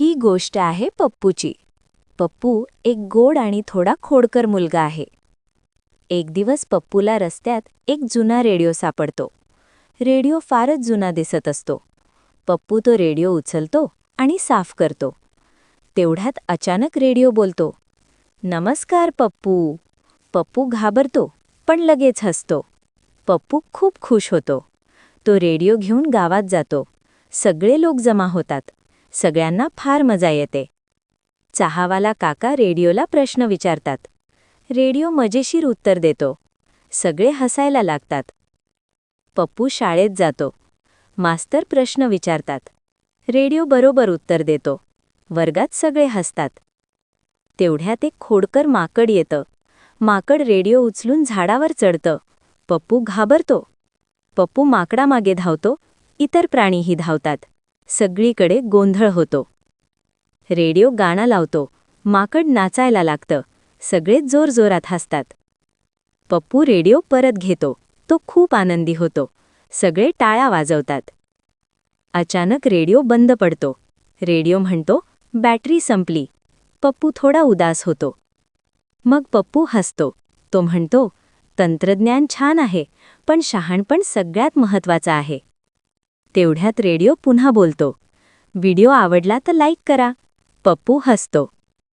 ही गोष्ट आहे पप्पूची. पप्पू एक गोड आणि थोडा खोडकर मुलगा आहे. एक दिवस पप्पूला रस्त्यात एक जुना रेडिओ सापडतो. रेडिओ फारच जुना दिसत असतो. पप्पू तो रेडिओ उचलतो आणि साफ करतो. तेवढ्यात अचानक रेडिओ बोलतो. नमस्कार पप्पू. पप्पू घाबरतो पण लगेच हसतो. पप्पू खूप खुश होतो. तो रेडिओ घेऊन गावात जातो. सगळे लोक जमा होतात. सगळ्यांना फार मजा येते. चहावाला काका रेडिओला प्रश्न विचारतात. रेडिओ मजेशीर उत्तर देतो. सगळे हसायला लागतात. पप्पू शाळेत जातो. मास्तर प्रश्न विचारतात. रेडिओ बरोबर उत्तर देतो. वर्गात सगळे हसतात. तेवढ्यात एक खोडकर माकड येतं. माकड रेडिओ उचलून झाडावर चढतं. पप्पू घाबरतो. पप्पू माकडामागे धावतो. इतर प्राणीही धावतात. सगळीकडे गोंधळ होतो. रेडिओ गाणं लावतो. माकड नाचायला लागतं. सगळे जोरजोरात हसतात. पप्पू रेडिओ परत घेतो. तो खूप आनंदी होतो. सगळे टाळ्या वाजवतात. अचानक रेडिओ बंद पडतो. रेडिओ म्हणतो बॅटरी संपली. पप्पू थोडा उदास होतो. मग पप्पू हसतो. तो म्हणतो तंत्रज्ञान छान आहे पण शहाणपण सगळ्यात महत्वाचं आहे. तेवढ्यात रेडिओ पुन्हा बोलतो. व्हिडिओ आवडला तर लाईक करा. पप्पू हसतो.